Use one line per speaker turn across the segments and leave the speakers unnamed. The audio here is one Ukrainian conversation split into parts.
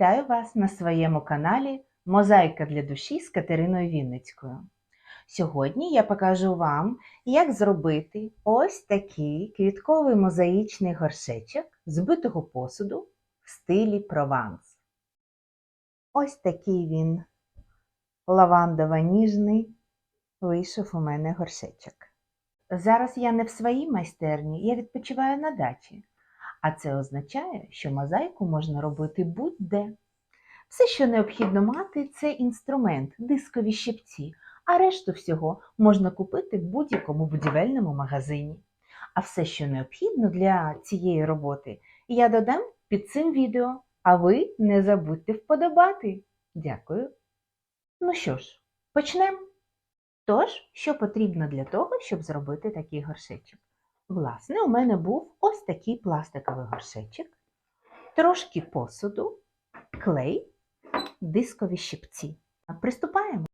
Вітаю вас на своєму каналі Мозаїка для душі з Катериною Вінницькою. Сьогодні я покажу вам, як зробити ось такий квітковий мозаїчний горшечок з битого посуду в стилі прованс. Ось такий він лавандово-ніжний вийшов у мене горшечок. Зараз я не в своїй майстерні, я відпочиваю на дачі. А це означає, що мозаїку можна робити будь-де. Все, що необхідно мати, це інструмент, дискові щипці, а решту всього можна купити в будь-якому будівельному магазині. А все, що необхідно для цієї роботи, я додам під цим відео, а ви не забудьте вподобати. Дякую. Ну що ж, почнемо. Тож, що потрібно для того, щоб зробити такий горшечок? Власне, у мене був ось такий пластиковий горшечок, трошки посуду, клей, дискові щипці. Приступаємо.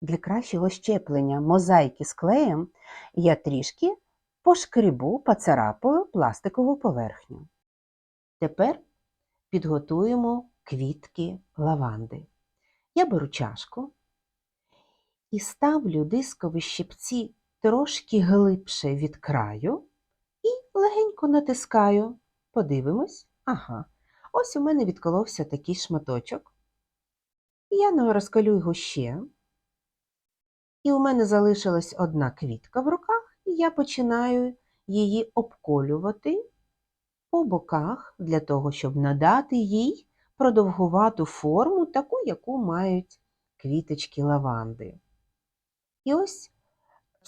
Для кращого щеплення мозаїки з клеєм я трішки пошкребу, поцарапаю пластикову поверхню. Тепер підготуємо квітки лаванди. Я беру чашку і ставлю дискові щипці трошки глибше від краю і легенько натискаю. Подивимось. Ага. Ось у мене відколовся такий шматочок. Я розкалю його ще. І у мене залишилась одна квітка в руках, і я починаю її обколювати по боках для того, щоб надати їй продовгувату форму, таку, яку мають квіточки лаванди. І ось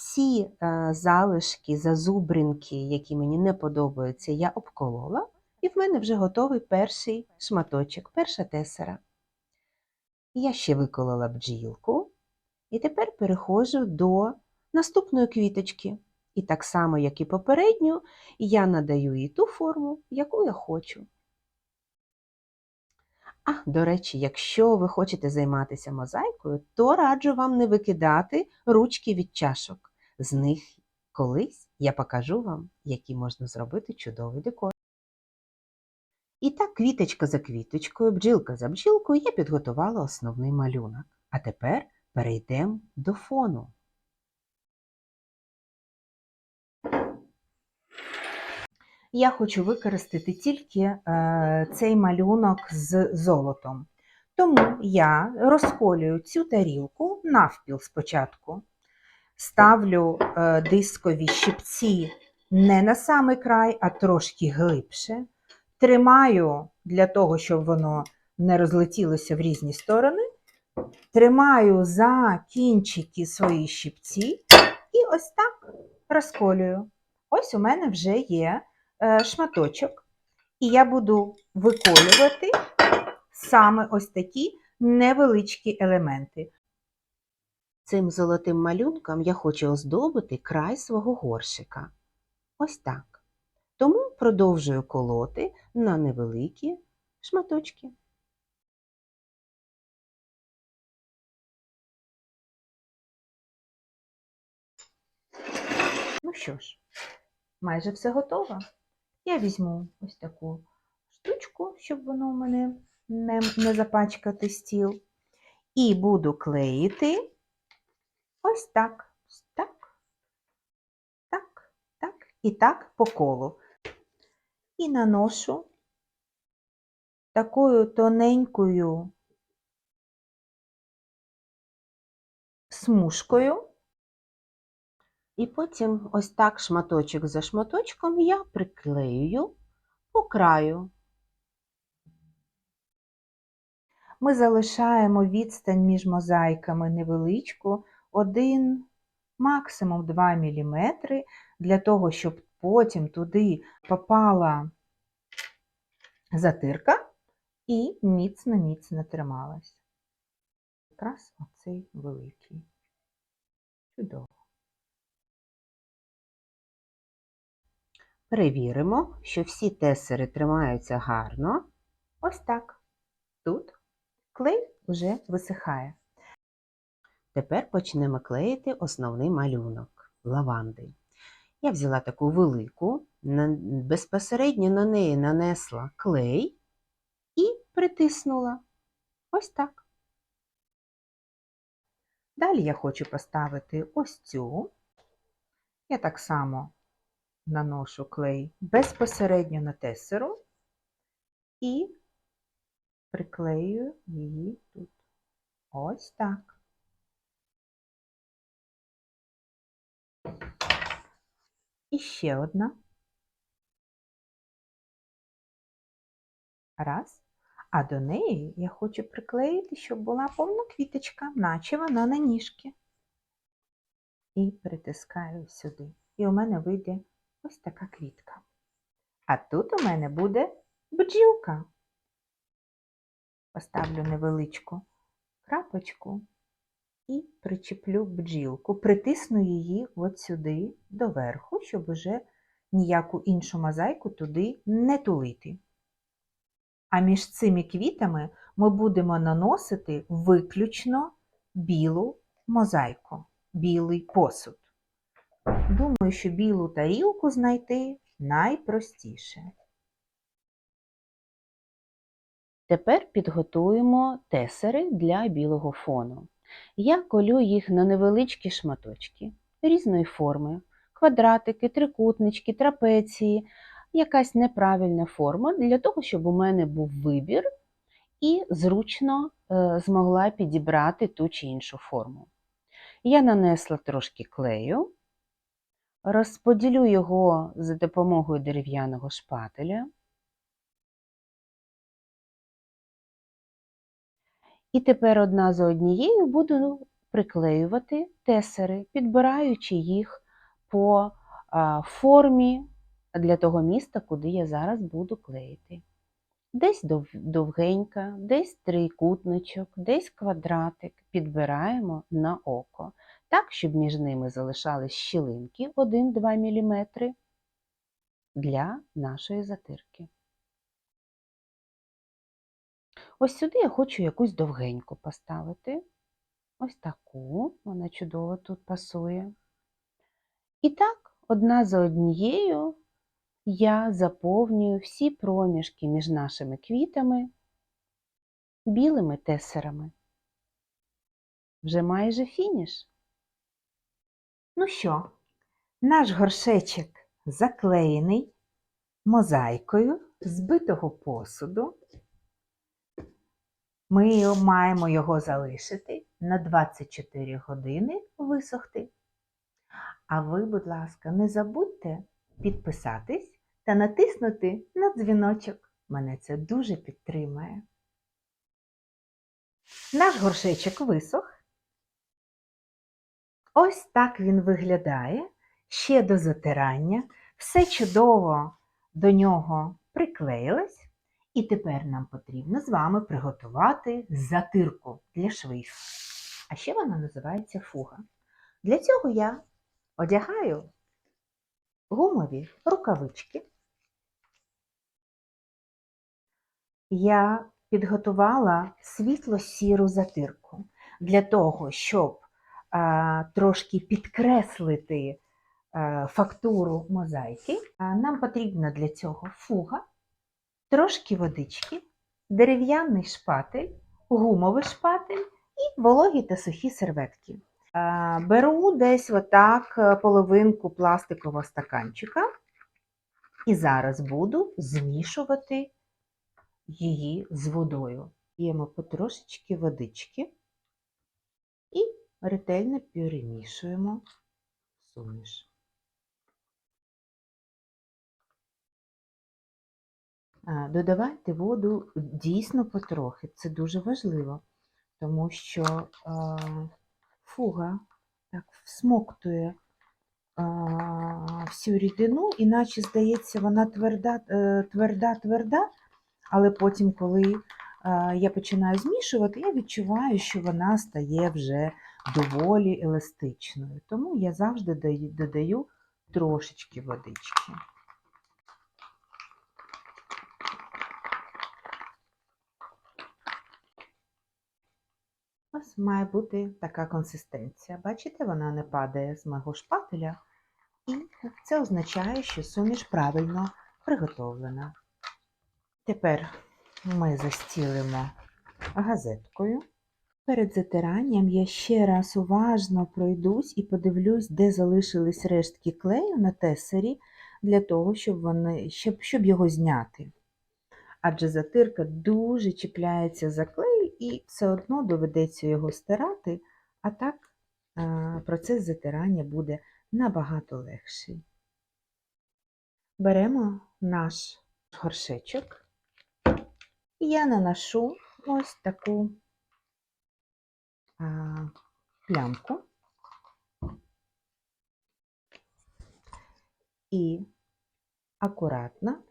всі е, залишки, зазубринки, які мені не подобаються, я обколола, і в мене вже готовий перший шматочок, перша тесера. Я ще виколола бджілку, і тепер переходжу до наступної квіточки. І так само, як і попередню, я надаю їй ту форму, яку я хочу. А, до речі, якщо ви хочете займатися мозаїкою, то раджу вам не викидати ручки від чашок. З них колись я покажу вам, які можна зробити чудовий декор. І так, квіточка за квіточкою, бджілка за бджілкою, я підготувала основний малюнок. А тепер перейдемо до фону. Я хочу використати тільки е, цей малюнок з золотом. Тому я розколюю цю тарілку навпіл спочатку, ставлю е, дискові щипці не на самий край, а трошки глибше. Тримаю для того, щоб воно не розлетілося в різні сторони. Тримаю за кінчики свої щипці і ось так розколюю. Ось у мене вже є е, шматочок, і я буду виколювати саме ось такі невеличкі елементи. Цим золотим малюнком я хочу оздобити край свого горшика. Ось так. Тому продовжую колоти на невеликі шматочки. Ну що ж, майже все готово. Я візьму ось таку штучку, щоб воно у мене не, не запачкати стіл. І буду клеїти ось так, так, так, так, і так по колу. І наношу такою тоненькою смужкою. І потім ось так шматочок за шматочком я приклеюю по краю. Ми залишаємо відстань між мозаїками невеличку, 1, максимум 2 мм, для того, щоб потім туди попала затирка і міцно-міцно трималась. Якраз оцей великий. Чудово. Перевіримо, що всі тесери тримаються гарно. Ось так. Тут клей вже висихає. Тепер почнемо клеїти основний малюнок лаванди. Я взяла таку велику, безпосередньо на неї нанесла клей і притиснула. Ось так. Далі я хочу поставити ось цю. Я так само наношу клей безпосередньо на тесеру і приклею її тут. Ось так. І ще одна. Раз. А до неї я хочу приклеїти, щоб була повна квіточка, наче вона на ніжки. І притискаю сюди. І у мене вийде ось така квітка. А тут у мене буде бджілка. Поставлю невеличку крапочку і причеплю бджілку, притисну її от сюди доверху, щоб уже ніяку іншу мозаїку туди не тулити. А між цими квітами ми будемо наносити виключно білу мозаїку, білий посуд. Думаю, що білу тарілку знайти найпростіше.
Тепер підготуємо тесери для білого фону. Я колю їх на невеличкі шматочки різної форми, квадратики, трикутнички, трапеції, якась неправильна форма для того, щоб у мене був вибір і зручно е, змогла підібрати ту чи іншу форму. Я нанесла трошки клею, розподілю його за допомогою дерев'яного шпателя. І тепер одна за однією буду приклеювати тесери, підбираючи їх по формі для того міста, куди я зараз буду клеїти. Десь дов- довгенька, десь трикутничок, десь квадратик підбираємо на око, так, щоб між ними залишались щілинки 1-2 мм для нашої затирки. Ось сюди я хочу якусь довгеньку поставити. Ось таку, вона чудово тут пасує. І так, одна за однією я заповнюю всі проміжки між нашими квітами білими тесерами. Вже майже фініш.
Ну що, наш горшечок заклеєний мозаїкою збитого посуду. Ми маємо його залишити на 24 години висохти. А ви, будь ласка, не забудьте підписатись та натиснути на дзвіночок. Мене це дуже підтримує. Наш горшечок висох. Ось так він виглядає. Ще до затирання. Все чудово до нього приклеїлось. І тепер нам потрібно з вами приготувати затирку для швів. А ще вона називається фуга. Для цього я одягаю гумові рукавички. Я підготувала світло-сіру затирку для того, щоб а, трошки підкреслити а, фактуру мозаїки. А, нам потрібна для цього фуга, трошки водички, дерев'яний шпатель, гумовий шпатель і вологі та сухі серветки. Беру десь отак е, половинку пластикового стаканчика і зараз буду змішувати її з водою. Даємо потрошечки водички і ретельно перемішуємо суміш. Додавайте воду дійсно потрохи, це дуже важливо, тому що а, фуга так всмоктує а, всю рідину, іначе здається, вона тверда, е, тверда, тверда, але потім, коли я починаю змішувати, я відчуваю, що вона стає вже доволі еластичною. Тому я завжди додаю трошечки водички. Має бути така консистенція. Бачите, вона не падає з мого шпателя, і це означає, що суміш правильно приготовлена. Тепер ми застілимо газеткою. Перед затиранням я ще раз уважно пройдусь і подивлюсь, де залишились рештки клею на тесері, для того, щоб, вони, щоб, щоб його зняти. Адже затирка дуже чіпляється за клей і все одно доведеться його стирати, а так процес затирання буде набагато легший. Беремо наш горшечок і я наношу ось таку а, плямку і акуратно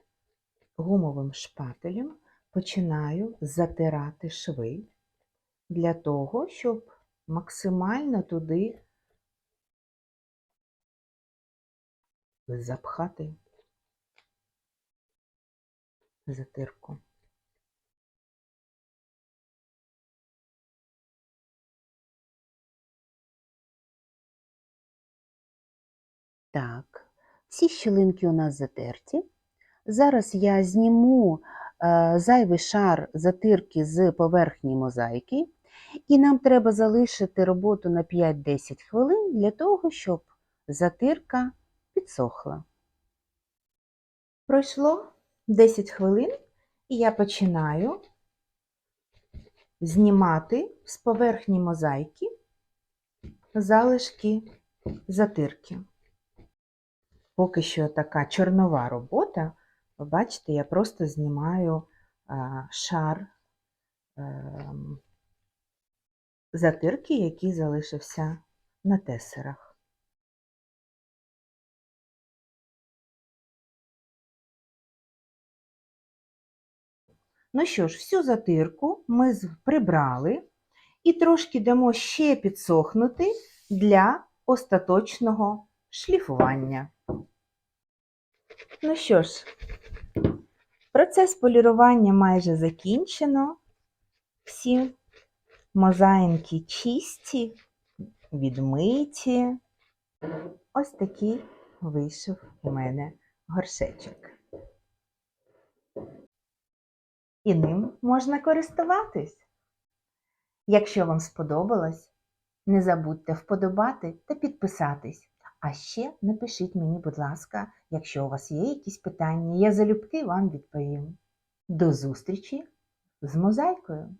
гумовим шпателем починаю затирати шви для того, щоб максимально туди запхати затирку.
Так, всі щілинки у нас затерті. Зараз я зніму зайвий шар затирки з поверхні мозаїки, і нам треба залишити роботу на 5-10 хвилин для того, щоб затирка підсохла.
Пройшло 10 хвилин, і я починаю знімати з поверхні мозаїки залишки затирки. Поки що така чорнова робота, ви бачите, я просто знімаю шар ем, затирки, який залишився на тесерах. Ну що ж, всю затирку ми прибрали і трошки дамо ще підсохнути для остаточного шліфування. Ну що ж, процес полірування майже закінчено. Всі мозаїнки чисті, відмиті. Ось такий вийшов у мене горшечок. І ним можна користуватись. Якщо вам сподобалось, не забудьте вподобати та підписатись. А ще напишіть мені, будь ласка, якщо у вас є якісь питання, я залюбки вам відповім. До зустрічі з мозаїкою!